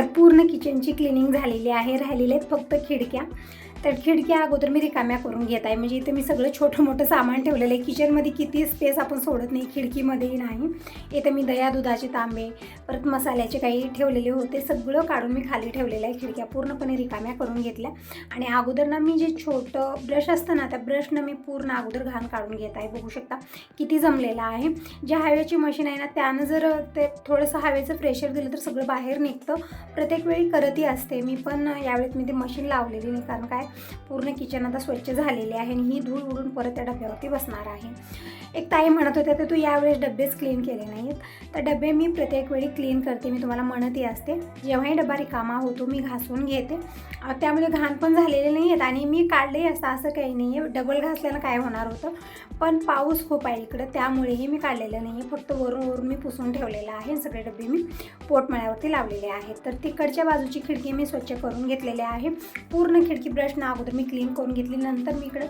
तर पूर्ण किचनची क्लिनिंग झालेली आहे. राहिलेल्या आहेत फक्त खिडक्या. तर खिडक्या अगोदर मी रिकाम्या करून घेत आहे. म्हणजे इथे मी सगळं छोटं मोठं सामान ठेवलेलं आहे. किचनमध्ये किती स्पेस आपण सोडत नाही खिडकीमध्येही नाही. इथे मी दया दुधाचे तांबे परत मसाल्याचे काही ठेवलेले होते. सगळं काढून मी खाली ठेवलेलं आहे. खिडक्या पूर्णपणे रिकाम्या करून घेतल्या. आणि अगोदर ना मी जे छोटं ब्रश असतं ना त्या ब्रशनं मी पूर्ण अगोदर घाण काढून घेत आहे. बघू शकता किती जमलेलं आहे. जे हवेची मशीन आहे ना त्यानं जर ते थोडंसं हवेचं प्रेशर दिलं तर सगळं बाहेर निघतं. प्रत्येक वेळी करतही असते. मी पण यावेळेस मी ते मशीन लावलेली नाही कारण काय? पूर्ण किचन आता स्वच्छ झालेले आहे आणि ही धूळ उडून परत त्या डब्यावरती बसणार आहे. एक ताई म्हणत होत्या तर तू यावेळेस डब्बेच क्लीन केले नाहीत. तर डबे मी प्रत्येक वेळी क्लीन करते मी तुम्हाला म्हणतही असते. जेव्हाही डबा रिकामा होतो मी घासून घेते. त्यामध्ये घाण पण झालेले नाही आहेत आणि मी काढलेही असतं असं काही नाही आहे डबल घासल्यानं काय होणार होतं? पण पाऊस खूप आहे इकडं त्यामुळेही मी काढलेलं नाही. आहे फक्त वरून वरून मी पुसून ठेवलेलं आहे सगळे डबे मी पोटमळ्यावरती लावलेले आहेत. तर तिकडच्या बाजूची खिडकी मी स्वच्छ करून घेतलेली आहे. पूर्ण खिडकी ना अगोदर मी क्लीन करून घेतली. नंतर मी इकडं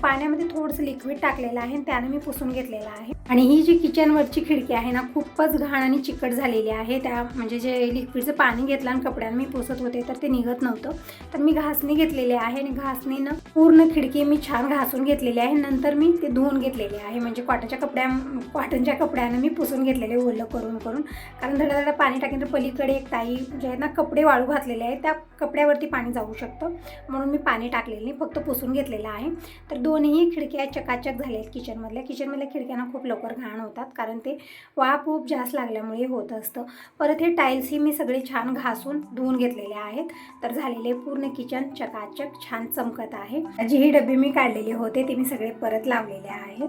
पाण्यामध्ये थोडंसं लिक्विड टाकलेलं आहे आणि त्यानं मी पुसून घेतलेलं आहे. आणि ही जी किचनवरची खिडकी आहे ना खूपच घाण आणि चिकट झालेली आहे. त्या म्हणजे जे लिक्विडचं पाणी घेतलं आणि कपड्यानं मी पुसत होते तर ते निघत नव्हतं. तर मी घासणी घेतलेली आहे आणि घासणीनं पूर्ण खिडकी मी छान घासून घेतलेली आहे. नंतर मी ते धुवून घेतलेले आहे. म्हणजे कॉटनच्या कपड्या कॉटनच्या कपड्यानं मी पुसून घेतलेले ओलं करून करून. कारण धडाधडा पाणी टाकेन तर पलीकडे एक ताई जे आहेत ना कपडे वाळू घातलेले आहेत त्या कपड्यावरती पाणी जाऊ शकतं. म्हणून मी पाणी टाकलेलं नाही फक्त पुसून घेतलेलं आहे. तर दोन्ही खिडक्या चकाचक झाल्या आहेत किचनमधल्या. किचनमधल्या खिडक्यांना खूप लवकर घाण होतात कारण ते वाफ खूप जास्त लागल्यामुळे होत असतं. परत हे टाईल्सही मी सगळे छान घासून धुवून घेतलेले आहेत. तर झालेले पूर्ण किचन चकाचक छान चमकत आहे. जेही डबे मी काढलेले होते ते मी सगळे परत लावलेले आहेत.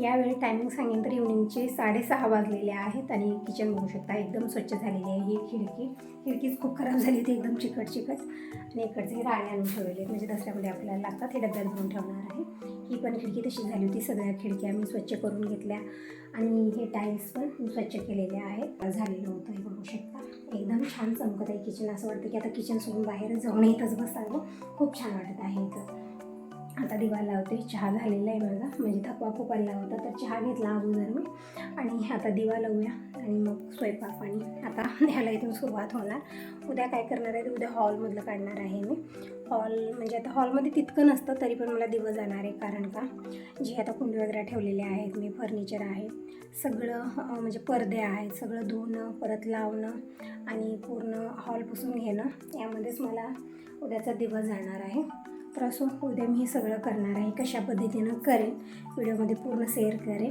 यावेळी टायमिंग सांगेन तर इव्हनिंगचे साडेसहा वाजलेले आहेत आणि किचन बघू शकता एकदम स्वच्छ झालेली आहे ही खिडकी. खिडकीच खूप खराब झाली ती एकदम चिकट चिकट. आणि इकडचे राळे आणून ठेवलेले आहेत. म्हणजे दसऱ्यामध्ये आपल्याला लागतात हे डब्यात भरून ठेवणार आहे. ही पण खिडकी तशी झाली होती. सगळ्या खिडक्या मी स्वच्छ करून घेतल्या. आणि हे टाईल्स पण स्वच्छ केलेले आहेत. झालेलं होतं हे बघू शकता. एकदम छान चमकत आहे किचन असं वाटतं की आता किचन सोडून बाहेरच जाऊन इथंच बसावं. खूप छान वाटत आहे इथं. आता दिवा लावते. चहा झालेला आहे माझा. म्हणजे थकवा खूप आला होता तर चहा घेतला अगोदर मी. आणि आता दिवा लावूया. आणि मग स्वयंपाक पाणी आता ह्याला इथून सुरुवात होणार. उद्या काय करणार आहे? उद्या हॉलमधलं काढणार आहे मी. हॉल म्हणजे आता हॉलमध्ये तितकं नसतं तरी पण मला दिवस जाणार आहे. कारण का? जे आता कुंडी वगैरे ठेवलेले आहेत मी फर्निचर आहे. सगळं म्हणजे पडदे आहेत. सगळं धुणं परत लावणं आणि पूर्ण हॉल पुसून घेणं यामध्येच मला उद्याचा दिवस जाणार आहे. तर असो उद्या मी हे सगळं करणार आहे कशा पद्धतीनं करेन व्हिडिओमध्ये पूर्ण शेअर करेन.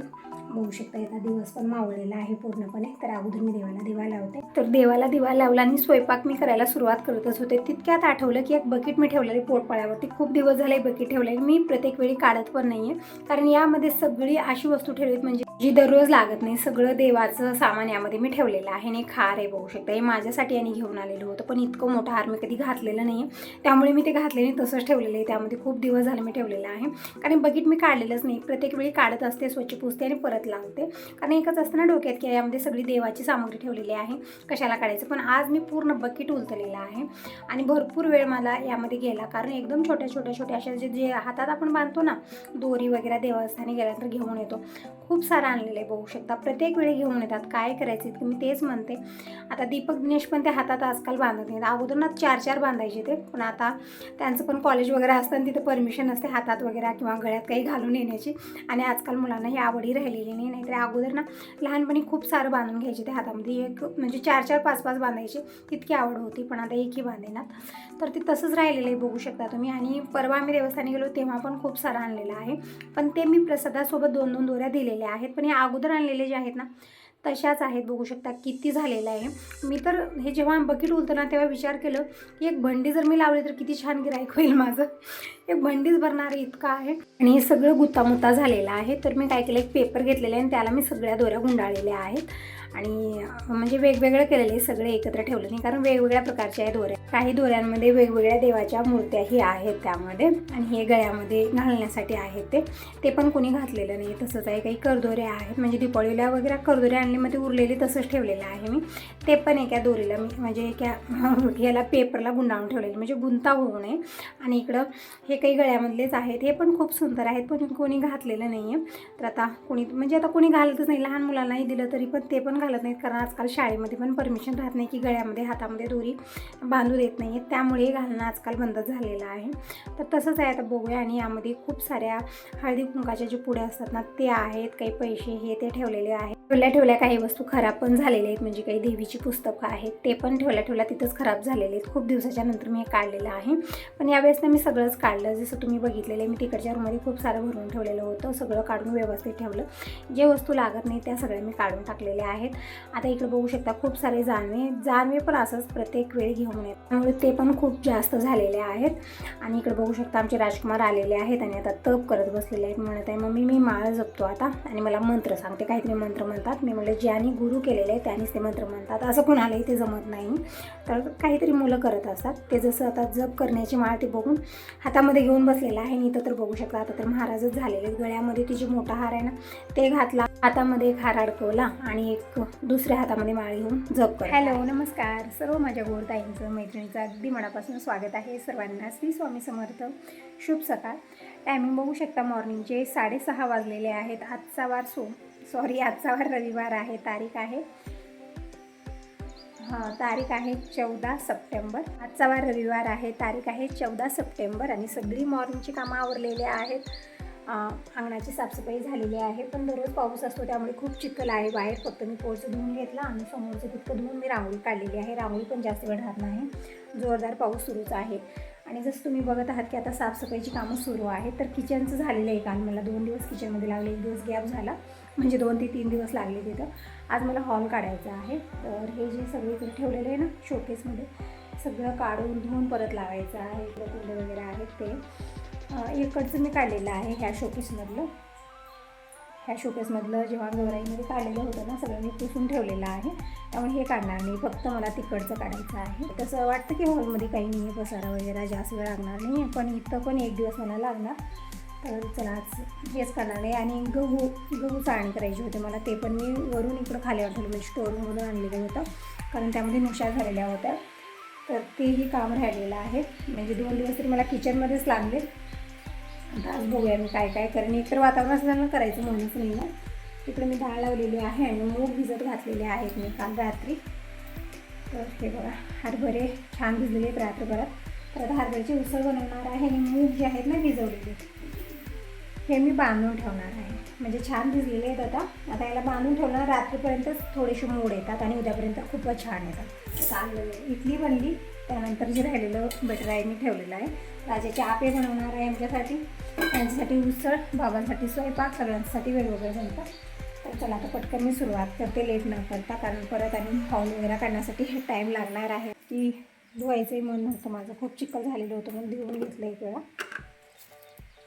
बघू शकता येता दिवस पण मावळलेला आहे पूर्णपणे. तर अगोदर मी देवाला दिवा लावते. तर देवाला दिवा लावला आणि स्वयंपाक मी करायला सुरुवात करतच होते. तितक्यात आठवलं की एक बकेट मी ठेवलेली पोटपाळ्यावरती. खूप दिवस झाले बकेट ठेवलेली मी प्रत्येक वेळी काढत पण नाही आहे कारण यामध्ये सगळी अशी वस्तू ठेवली म्हणजे जी दररोज लागत नाही. सगळं देवाचं सामान यामध्ये मी ठेवलेलं आहे आणि खार आहे बघू शकता. हे माझ्यासाठी आणि घेऊन आलेलं होतं पण इतकं मोठं हार मी कधी घातलेलं नाही आहे त्यामुळे मी ते घातले नाही तसंच ठेवलेलं आहे. त्यामध्ये खूप दिवस झाले मी ठेवलेलं आहे. कारण बकेट मी काढलेलंच नाही. प्रत्येक वेळी काढत असते स्वच्छ पुसते आणि परत लावते. कारण एकच असतं ना डोक्यात की यामध्ये सगळी देवाची सामग्री ठेवलेली आहे. कशाला काढायचं? पण आज मी पूर्ण बकेट उलतलेलं आहे. आणि भरपूर वेळ मला यामध्ये गेला. कारण एकदम छोट्या छोट्या छोट्या अशा जे जे हातात आपण बांधतो ना दोरी वगैरे देवस्थानी गेल्यानंतर घेऊन येतो. खूप सारं आणलेलं आहे बघू शकता. प्रत्येक वेळी घेऊन येतात. काय करायचं इतकं? मी तेच म्हणते. आता दीपक दिनेश पण ते हातात आजकाल बांधत नाहीत. अगोदर ना चार चार बांधायचे ते. पण आता त्यांचं पण कॉलेज वगैरे असतं आणि तिथे परमिशन असते हातात वगैरे किंवा गळ्यात काही घालून येण्याची. आणि आजकाल मुलांना ही आवडी राहिलेली नाही नाहीतर अगोदर ना लहानपणी खूप सारं बांधून घ्यायचे ते हातामध्ये. एक म्हणजे चार चार पाच पाच बांधायचे तितकी आवड होती पण आता एकही बांधेनात तर ते तसंच राहिलेलं आहे बघू शकता तुम्ही. आणि परवा आम्ही देवस्थानी गेलो तेव्हा पण खूप सारं आणलेलं आहे. पण ते मी प्रसादासोबत दोन दोन दोऱ्या दिलेल्या आहेत. पण हे अगोदर आणलेले जे आहेत ना तशाच आहेत. बघू शकता किती झालेलं आहे. मी तर हे जेव्हा बकेट उलतं ना तेव्हा विचार केलं की एक भंडी जर मी लावली तर किती छान गिरायक होईल माझं. एक भंडीच भरणार इतकं आहे. आणि हे सगळं गुत्तामुत्ता झालेलं आहे. तर मी काय केलं एक पेपर घेतलेला आहे आणि त्याला मी सगळ्या दोऱ्या गुंडाळलेल्या आहेत. आणि म्हणजे वेगवेगळं केलेले सगळे एकत्र ठेवले नाही. कारण वेगवेगळ्या प्रकारच्या आहे दोऱ्या काही दोऱ्यांमध्ये वेगवेगळ्या देवाच्या मूर्त्याही आहेत त्यामध्ये. आणि हे गळ्यामध्ये घालण्यासाठी आहेत ते. ते पण कोणी घातलेलं नाही. तसंच आहे काही करदोऱ्या आहेत. म्हणजे दिपावलीला वगैरे करदोऱ्या आणल्या आणले मग ते उरलेले तसंच ठेवलेलं आहे मी. ते पण एका दोरीला मी म्हणजे एका याला पेपरला गुंडाळून ठेवलेले. म्हणजे गुंता होऊ नये. आणि इकडं हे काही गळ्यामधलेच आहेत. हे पण खूप सुंदर आहेत पण कोणी घातलेलं नाही आहे तर आता कोणी म्हणजे आता कोणी घालतच नाही. लहान मुलांनाही दिलं तरी पण ते पण घालत नाहीत कारण आजकाल शाळेमध्ये पण परमिशन राहत नाही की गळ्यामध्ये हातामध्ये दोरी बांधू देत नाही आहेत त्यामुळे हे घालणं आजकाल बंद झालेलं आहे. तर तसंच आहे आता बघूया आणि यामध्ये खूप साऱ्या हळदी कुंकाच्या जे पुढे असतात ना ते आहेत. काही पैसे हे ते ठेवलेले आहेत. ठेवल्या ठेवल्या काही वस्तू खराब पण झालेल्या आहेत. म्हणजे काही देवीची पुस्तकं आहेत ते पण ठेवल्या ठेवल्या तिथंच खराब झालेले आहेत. खूप दिवसाच्या नंतर मी हे काढलेलं आहे. पण यावेळेस ना मी सगळंच काढलं. जसं तुम्ही बघितलेलं आहे मी तिकडच्या रूममध्ये खूप सारं भरून ठेवलेलं होतं. सगळं काढून व्यवस्थित ठेवलं. जे वस्तू लागत नाही त्या सगळ्या मी काढून टाकलेल्या आहेत. आता इकडे बघू शकता खूप सारे जानवे जानवे पण असंच प्रत्येक वेळी घेऊन येत त्यामुळे ते पण खूप जास्त झालेले आहेत. आणि इकडे बघू शकता आमचे राजकुमार आलेले आहेत आणि आता तप करत बसलेले आहेत. म्हणत आहे मम्मी मी माळ जपतो आता आणि मला मंत्र सांगते. काहीतरी मंत्र म्हणतात. मी म्हणलं ज्यांनी गुरु केलेले आहे त्यांनीच ते मंत्र म्हणतात. असं कुणालाही ते जमत नाही. तर काहीतरी मुलं करत असतात. ते जसं आता जप करण्याची माळ ते बघून हातामध्ये घेऊन बसलेलं आहे. आणि इथं तर बघू शकता आता तर महाराजच झालेले आहेत. गळ्यामध्ये तिचे मोठा हार आहे ना ते घातला. हातामध्ये एक हार अडकवला आणि एक दुसऱ्या हातामध्ये माळ घेऊन जप कर. हॅलो नमस्कार. सर्व माझ्या गोडताईंचं मैत्रिणीचं अगदी मनापासून स्वागत आहे सर्वांना. श्री स्वामी समर्थ. शुभ सकाळ. टायमिंग बघू शकता मॉर्निंगचे साडेसहा वाजलेले आहेत. आजचा वार सो सॉरी आजचा वार रविवार आहे. तारीख आहे. हां तारीख आहे चौदा सप्टेंबर. आजचा वार रविवार आहे. तारीख आहे चौदा सप्टेंबर आणि सगळी मॉर्निंगची कामं आवरलेली आहेत. अंगणाची साफसफाई झालेली आहे. पण दररोज पाऊस असतो त्यामुळे खूप चिखल आहे. बाहेर फक्त मी पोळचं धुवून घेतला आणि समोरचं तितकं धुवून मी रांगोळी काढलेली आहे. रांगोळी पण जास्त वेळ राहत नाही. जोरदार पाऊस सुरूच आहे. आणि जसं तुम्ही बघत आहात की आता साफसफाईची कामं सुरू आहेत तर किचनचं झालेलं आहे काम. मला दोन दिवस किचनमध्ये लागले एक दिवस गॅप झाला. म्हणजे दोन ते तीन दिवस लागले तिथं. आज मला हॉल काढायचा आहे. तर हे जे सगळे इकडे ठेवलेलं आहे ना शोकेसमध्ये सगळं काढून धुवून परत लावायचं आहे. इकडे कुंड वगैरे आहेत ते. इकडचं मी काढलेलं आहे ह्या शोकेसमधलं ह्या शोकेसमधलं जेव्हा गौराईमध्ये काढलेलं होतं ना सगळं मी पुसून ठेवलेलं आहे. त्यामुळे हे काढणार नाही. फक्त मला तिकडचं काढायचं आहे. तसं वाटतं की हॉलमध्ये काही नाही आहे पसारा वगैरे जास्त वेळ लागणार नाही पण इथं पण एक दिवस मला लागणार. तर चला आज हेच करणार नाही आणि गहू गहू चाळणी करायची होती मला ते पण मी वरून इकडं खाली वाटलं म्हणजे स्टोअरमधून आणलेलं होतं. कारण त्यामध्ये नुशा झालेल्या होत्या. तर तेही काम राहिलेलं आहे. म्हणजे दोन दिवस तरी मला किचनमध्येच लागले. आता आज बघूया मी काय काय करेन. एकतर वातावरण असल्यानं करायचं म्हणूनच नाही ना. तिकडे मी डाळ लावलेली आहे आणि मूग भिजत घातलेले आहेत मी काल रात्री. तर हे बघा हरभरे छान भिजलेले आहेत रात्रभरात. तर आता हरभऱ्याची उसळ बनवणार आहे आणि मूग जे आहेत ना भिजवलेले हे मी बांधून ठेवणार आहे. म्हणजे छान भिजलेले आहेत आता. आता याला बांधून ठेवणार रात्रीपर्यंतच थोडेसे मोड येतात आणि उद्यापर्यंत खूपच छान येतात. चाललेलं इडली बनली. त्यानंतर जे राहिलेलं बटर आहे मी ठेवलेलं आहे. राजाचे आपे बनवणार आहे आमच्यासाठी. त्यांच्यासाठी उसळ बाबांसाठी स्वयंपाक सगळ्यांसाठी वेगवेगळे बनतात तर चला आता पटकन मी सुरुवात करते लेट न करता कारण परत आणि हॉल वगैरे करण्यासाठी हे टाईम लागणार आहे. की धुवायचंही मन नव्हतं माझं. खूप चिखल झालेलं होतं म्हणून धुवून घेतलं एक वेळा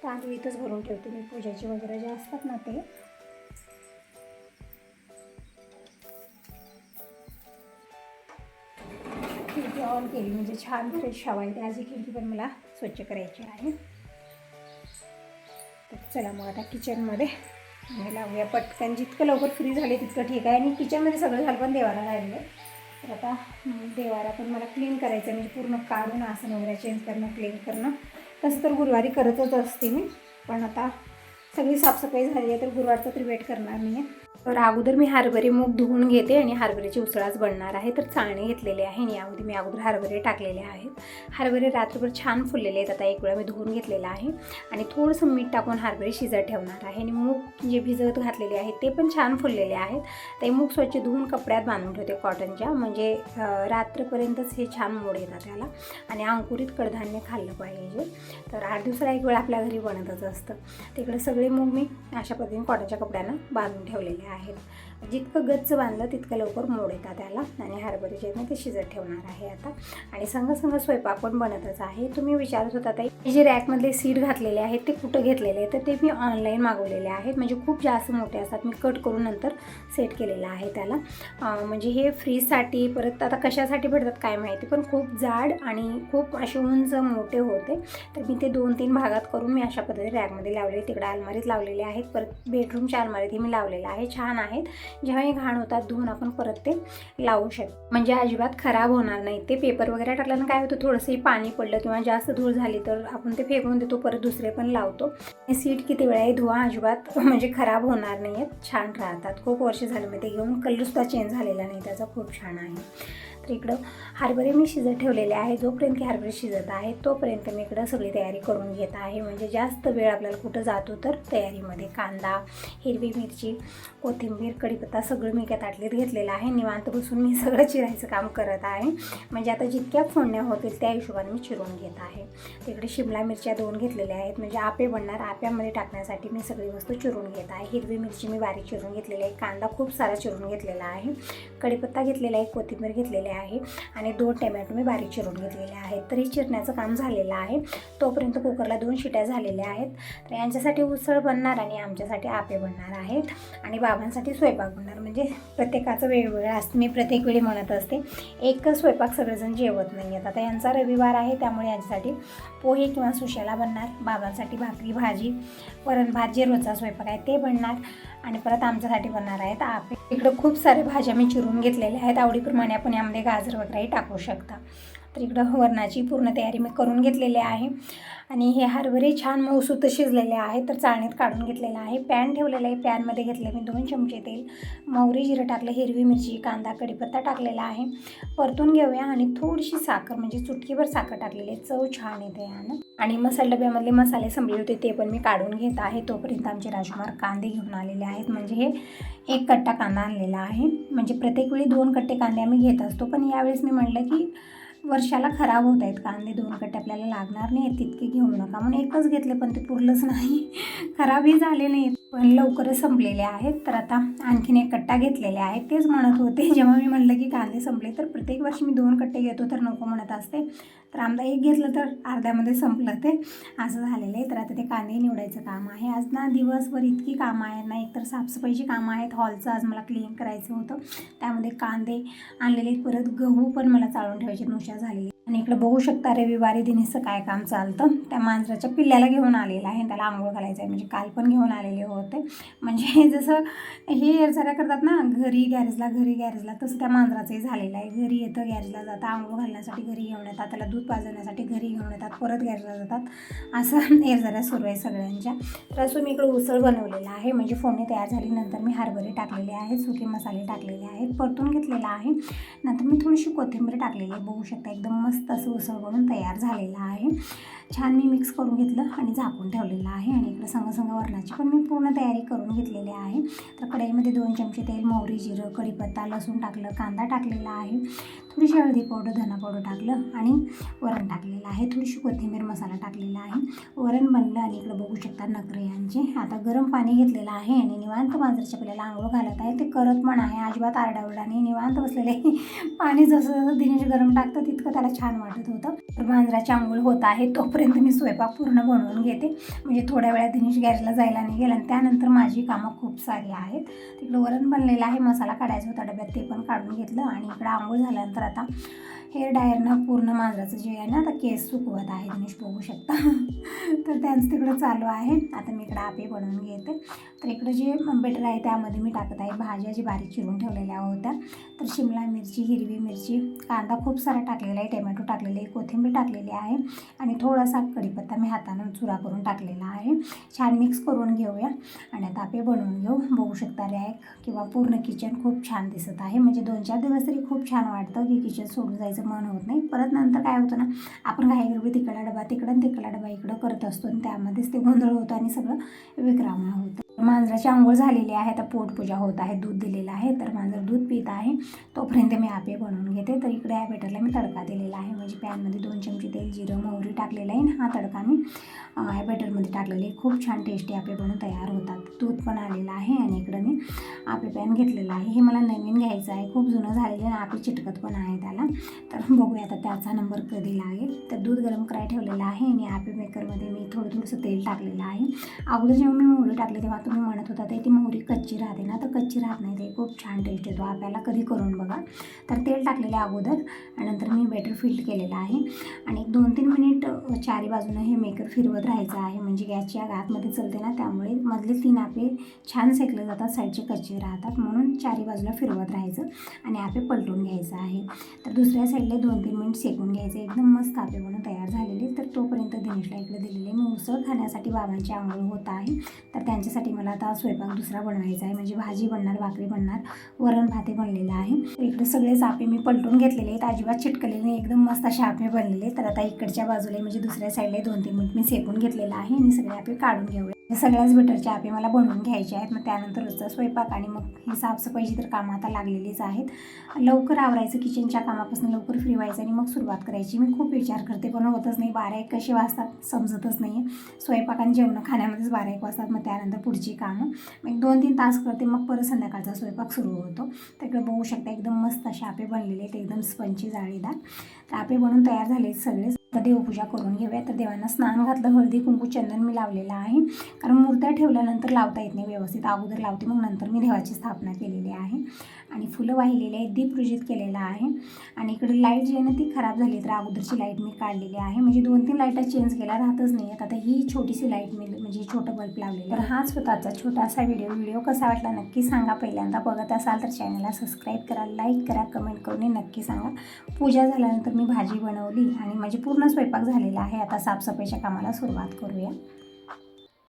तांदूळ इथंच भरून ठेवते मी. पूजाचे वगैरे जे असतात ना ते. ती ऑन केली. म्हणजे छान फ्रेश हवा येते आज ही खिडकी पण मला स्वच्छ करायची आहे. तर चला मग आता किचनमध्ये लावूया. पटकन जितकं लवकर फ्री झाले तितकं ठीक आहे. आणि किचनमध्ये सगळं झालं पण देवाला राहिलं तर आता देवाला पण मला क्लीन करायचं आहे. म्हणजे पूर्ण काढून आसन वगैरे चेंज करणं क्लीन करणं. तसं तर गुरुवारी करतच असते मी. पण आता सगळी साफसफाई झाली आहे तर गुरुवारचा तरी वेट करणार नाही आहे तर अगोदर मी हरभरे मूग धुवून घेते आणि हरभऱ्याची उसळाच बनणार आहे. तर चाळणे घेतलेले आहे आणि यामध्ये मी अगोदर हरभरे टाकलेले आहेत. हरभरे रात्रभर छान फुललेले आहेत. आता एक वेळा मी धुवून घेतलेला आहे आणि थोडंसं मीठ टाकून हरभरे शिजत ठेवणार आहे आणि मूग जे भिजत घातलेले आहेत ते पण छान फुललेले आहेत. ते मूग स्वच्छ धुवून कपड्यात बांधून ठेवते कॉटनच्या. म्हणजे रात्रपर्यंतच हे छान मोड येतात त्याला आणि अंकुरित कडधान्य खाल्लं पाहिजे. तर आठ दिवसाला एक वेळ आपल्या घरी बनतच असतं. तिकडे सगळे मूग मी अशा पद्धतीने कॉटनच्या कपड्यानं बांधून ठेवलेले आहेत. जितकं गच्च बांधलं तितकं लवकर मोड येतात त्याला. आणि हरभऱ्याचे आहेत ना ते शिजत ठेवणार आहे आता. आणि संग संग स्वयंपाक पण बनतच आहे. तुम्ही विचारत होता ताई हे जे रॅकमधले सीड घातलेले आहेत ते कुठं घेतलेले आहेत? तर ते मी ऑनलाईन मागवलेले आहेत. म्हणजे खूप जास्त मोठे असतात. मी कट करून नंतर सेट केलेलं आहे त्याला. म्हणजे हे फ्रीजसाठी परत आता कशासाठी भेटतात काय माहिती पण खूप जाड आणि खूप असे उंच मोठे होते. तर मी ते दोन तीन भागात करून मी अशा पद्धतीने रॅकमध्ये लावले तिकडे अलमारी अलमारीत लावलेले आहेत. परत बेडरूमच्या अलमारीत मी लावलेले आहे. छान आहेत. जेव्हा हे घाण होतात धुवून आपण परत ते लावू शकतो म्हणजे अजिबात खराब होणार नाही. ते पेपर वगैरे टाकल्यानं काय होतं थोडंसंही पाणी पडलं किंवा जास्त धूळ झाली तर आपण ते फेकून देतो परत दुसरे पण लावतो. सीट किती वेळाही धुवा अजिबात म्हणजे खराब होणार नाही आहेत छान राहतात. खूप वर्ष झालं मी ते घेऊन. कलरसुद्धा चेंज झालेला नाही त्याचा खूप छान आहे. तर इकडं हरभरे मी शिजत ठेवलेले आहे. जोपर्यंत की हरभरे शिजत आहे तोपर्यंत मी इकडं सगळी तयारी करून घेत आहे. म्हणजे जास्त वेळ आपल्याला कुठं जातो तर तयारीमध्ये कांदा हिरवी मिरची कोथिंबीर कढीपत्ता सगळं मी एका ताटलीत घेतलेलं आहे. निवांत बसून मी सगळं चिरायचं काम करत आहे. म्हणजे आता जितक्या फोडण्या होतील त्या हिशोबाने मी चिरून घेत आहे. तिकडे शिमला मिरच्या दोन घेतलेल्या आहेत. म्हणजे आपे बनणार. आप्यामध्ये टाकण्यासाठी मी सगळी वस्तू चिरून घेत आहे. हिरवी मिरची मी बारीक चिरून घेतलेली आहे. कांदा खूप सारा चिरून घेतलेला आहे. कढीपत्ता घेतलेला आहे. कोथिंबीर घेतलेली आहे आहे आणि दोन टमॅटो मी बारीक चिरून घेतलेले आहेत. तर हे चिरण्याचं काम झालेलं आहे. तोपर्यंत कुकरला दोन शिट्या झालेल्या आहेत. तर यांच्यासाठी उसळ बनणार आणि आमच्यासाठी आपे बनणार आहेत. आणि बाबांसाठी स्वयंपाक बनणार. म्हणजे प्रत्येकाचं वेगवेगळं असतं. मी प्रत्येक वेळी म्हणत असते एकच स्वयंपाक सगळेजण जेवत नाही आहेत. आता यांचा रविवार आहे त्यामुळे यांच्यासाठी पोहे किंवा सुशाला बनणार. बाबांसाठी भाकरी भाजी वरण भात जे रोजचा स्वयंपाक आहे ते बनणार. आणि परत आमच्यासाठी बनणार आहेत. आपे इकडं खूप साऱ्या भाज्या मी चिरून घेतलेल्या आहेत. आवडीप्रमाणे आपण यामध्ये गाजर वगैरेही टाकू शकता. तर इकडं वरणाची पूर्ण तयारी मी करून घेतलेली आहे. आणि हे हरभरे छान मऊसूत शिजलेले आहेत तर चाळणीत काढून घेतलेलं आहे. पॅन ठेवलेलं आहे पॅनमध्ये घेतलं मी दोन चमचे तेल. मोहरी जिरं टाकलं हिरवी मिरची कांदा कढीपत्ता टाकलेला आहे. परतून घेऊया आणि थोडीशी साखर म्हणजे चुटकीभर साखर टाकलेली आहे. चव छान येते यानं. आणि मसाला डब्यामधले मसाले संपले होते ते पण मी काढून घेत आहे. तोपर्यंत आमचे राजकुमार कांदे घेऊन आलेले आहेत. म्हणजे हे एक कट्टा कांदा आणलेला आहे. म्हणजे प्रत्येक वेळी दोन कट्टे कांदे आम्ही घेत असतो. पण यावेळेस मी म्हटलं की वर्षाला खराब होत आहेत. कांदे दोन कट्टे आपल्याला लागणार नाही आहेत तितके घेऊ नका म्हणून एकच घेतले पण ते पुरलंच नाही. खराबही झाले नाहीत पण लवकरच संपलेले आहेत. तर आता आणखीन एक कट्टा घेतलेले आहेत तेच म्हणत होते. जेव्हा मी म्हणलं की कांदे संपले तर प्रत्येक वर्षी मी दोन कट्टे घेतो तर नको म्हणत असते. तर आमदा एक घेतलं तर अर्ध्यामध्ये संपलं ते. असं झालेलं आहे. तर आता ते कांदे निवडायचं काम आहे. आज ना दिवसभर इतकी कामं आहेत ना एकतर साफसफाईची कामं आहेत हॉलचं आज मला क्लीन करायचं होतं. त्यामध्ये कांदे आणलेले परत गहू पण मला चाळून ठेवायचे नुशा झालेली आणि इकडे बघू शकता रविवारी दिनीचं काय काम चालतं. त्या मांजराच्या पिल्ल्याला घेऊन आलेलं आहे त्याला आंघोळ घालायचं आहे. म्हणजे काल पण घेऊन आलेले होते. म्हणजे जसं हे जरा करतात ना घरी गॅरेजला घरी गॅरेजला तसं त्या मांजराचंही झालेलं आहे. घरी येतं गॅरेजला जातं आंघोळ घालण्यासाठी घरी घेऊन येतात त्याला दूध पाजवण्यासाठी घरी घेऊन येतात परत गॅरेजला जातात. असं एरझऱ्या सुरू आहे सगळ्यांच्या. तर असं मी इकडं उसळ बनवलेलं आहे. म्हणजे फोडणी तयार झाली नंतर मी हरभरे टाकलेले आहेत सुके मसाले टाकलेले आहेत परतून घेतलेला आहे. नंतर मी थोडीशी कोथिंबीर टाकलेली आहे. बघू शकता एकदम मस्त असं उसळ तयार झालेलं आहे. छान मी मिक्स करून घेतलं आणि झाकून ठेवलेलं आहे आणि इकडं संगसंग वरणाची पण मी पूर्ण तयारी करून घेतलेली आहे. तर कढईमध्ये दोन चमचे तेल मोहरी जिरं कढीपत्ता लसूण टाकलं कांदा टाकलेला आहे. थोडीशी हळदी पावडर धना पावडर टाकलं आणि वरण टाकलेलं आहे. थोडीशी कोथिंबीर मसाला टाकलेला आहे. वरण बनलं आणि इकडं बघू शकता नखरे यांचे. आता गरम पाणी घेतलेलं आहे आणि निवांत मांजरच्या पिल्याला आंघोळ घालत आहे. ते करत पण आहे. अजिबात आरडाओरडाने निवांत बसलेले. पाणी जसं जसं दिनेश गरम टाकतं तितकं त्याला छान छान वाटत होतं. तर मांजराची आंघोळ होत आहे तोपर्यंत मी स्वयंपाक पूर्ण बनवून घेते. म्हणजे थोड्या वेळात दिनेश गॅरेजला जायला नाही गेला आणि त्यानंतर माझी कामं खूप सारी आहेत. तिकडं वरण बनलेलं आहे मसाला काढायचा होता डब्यात ते पण काढून घेतलं आणि इकडं आंघोळ झाल्यानंतर आता हेअर डायरनं पूर्ण मांजराचं जे आहे ना आता केस सुकवत आहे दिनेश बघू शकता. तर त्यांचं तिकडं चालू आहे. आता मी इकडं आपे बनवून घेते. तर इकडं जे बेटर आहे त्यामध्ये मी टाकत आहे भाज्या जी बारीक चिरून ठेवलेल्या होत्या. तर शिमला मिरची हिरवी मिरची कांदा खूप सारा टाकलेला आहे टोमॅटो टाकलेले आहे कोथिंबीर टाकलेली आहे आणि थोडासा कढीपत्ता मी हातानं चुरा करून टाकलेला आहे. छान मिक्स करून घेऊया आणि आता आपे बनवून घेऊ. बघू शकता रॅक किंवा पूर्ण किचन खूप छान दिसत आहे. म्हणजे दोन चार दिवस तरी खूप छान वाटतं की किचन सोडून जायचं. मन होत नाही. परत नंतर काय होतं ना आपण घाई तिकडला डबा तिकडं तिकडला डबा इकडं करत असतो आणि त्यामध्येच ते गोंधळ होतं आणि सगळं विक्रामण होतं. मांजराची आंघोळ झालेली आहे आता पोटपूजा होत आहे दूध दिलेलं आहे तर मांजर दूध पित आहे. तोपर्यंत मी आपे बनवून घेते. तर इकडे या बेटरला मी तडका दिलेला आहे. म्हणजे पॅनमध्ये दोन चमचे तेल जिरं मोहरी टाकलेलं आहे आणि हा तडका मी या बेटरमध्ये टाकलेले आहे. खूप छान टेस्टी आपे बनवून तयार होतात. दूध पण आलेलं आहे आणि इकडं मी आपे पॅन घेतलेलं आहे. हे मला नवीन घ्यायचं आहे. खूप जुनं झालेलं आहे आपे चिटकत पण आहे त्याला. तर बघूया आता त्याचा नंबर कधी लागेल. तर दूध गरम करायला ठेवलेलं आहे आणि आपे मेकरमध्ये मी थोडं थोडंसं तेल टाकलेलं आहे. अगोदर जेव्हा मी मोहरी टाकले तेव्हा तुम्ही म्हणत होता ते ती मोहरी कच्ची राहते ना तर कच्ची राहत नाही ते खूप छान टेस्ट येतो आपल्याला कधी करून बघा. तर तेल टाकलेलं अगोदर आणि नंतर मी बॅटर फिल्ड केलेलं आहे. आणि एक दोन तीन मिनिट चारी बाजूनं हे मेकर फिरवत राहायचं आहे म्हणजे गॅसची आतमध्ये चलते ना त्यामुळे मधले तीन आपे छान सेकले जातात साईडचे कच्चे राहतात म्हणून चारी बाजूला फिरवत राहायचं आणि आपे पलटून घ्यायचं आहे. तर दुसऱ्या साईडला दोन तीन मिनिट सेकून घ्यायचं एकदम मस्त आपे बनून तयार झालेले. तर तोपर्यंत दिनेशला इकडे दिलेले मी उसळ खाण्यासाठी बाबांची आंघोळ होत आहे. तर त्यांच्यासाठी मला आता स्वयंपाक दुसरा बनवायचा आहे. म्हणजे भाजी बनणार भाकरी बनणार वरण भाते बनलेलं आहे. तर इकडे सगळे चापे मी पलटून घेतलेले आहेत. अजिबात चिटकलेले नाही. एकदम मस्त असे आपे बनलेले तर आता इकडच्या बाजूला म्हणजे दुसऱ्या साईडला दोन तीन मिनिट मी सेकून घेतलेलं आहे. आणि सगळे आपे काढून घेऊया. सगळ्याच बटरच्या आपे मला बनवून घ्यायचे आहेत. मग त्यानंतर रोजचा स्वयंपाक आणि मग ही साफसफाईची तर कामं आता लागलेलीच आहेत. लवकर आवरायचं किचनच्या कामापासून लवकर फ्री व्हायचं आणि मग सुरुवात करायची. मी खूप विचार करते पण होतच नाही. बारा एक कसे वाजतात समजतच नाही आहे स्वयंपाक आणि जेवण खाण्यामध्येच बारा एक वाजतात. मग त्यानंतर पुढची कामं. मग दोन तीन तास करते मग परत संध्याकाळचा स्वयंपाक सुरू होतो. तिकडे बघू शकता एकदम मस्त असे आपे बनलेले आहेत. एकदम स्पंची जाळीदार. तर आपे बनून तयार झाले सगळेच आता देवपूजा करून घेऊया. तर देवांना स्नान घातलं हळदी कुंकू चंदन मी लावलेलं आहे. कारण मूर्त्या ठेवल्यानंतर लावता येत नाही व्यवस्थित. अगोदर लावते मग नंतर मी देवाची स्थापना केलेली आहे. आणि फुलं वाहिलेली आहेत दीप पूजित केलेलं आहे. आणि इकडे लाइट जी आहे ना ती खराब झाली तर अगोदरची लाइट मी काढलेली आहे. म्हणजे दोन तीन लाईटा चेंज केल्या राहतच नाही आहेत आता ही छोटीशी लाइट मी म्हणजे छोटं बल्ब लावलेलं तर हाच स्वतःचा छोटासा व्हिडिओ व्हिडिओ कसा वाटला नक्की सांगा. पहिल्यांदा बघत असाल तर चॅनलला सबस्क्राईब करा लाईक करा कमेंट करून नक्की सांगा. पूजा झाल्यानंतर मी भाजी बनवली आणि माझी पूर्ण पूर्ण स्वयंपाक झालेला आहे. आता साफसफाईच्या कामाला सुरुवात करूया.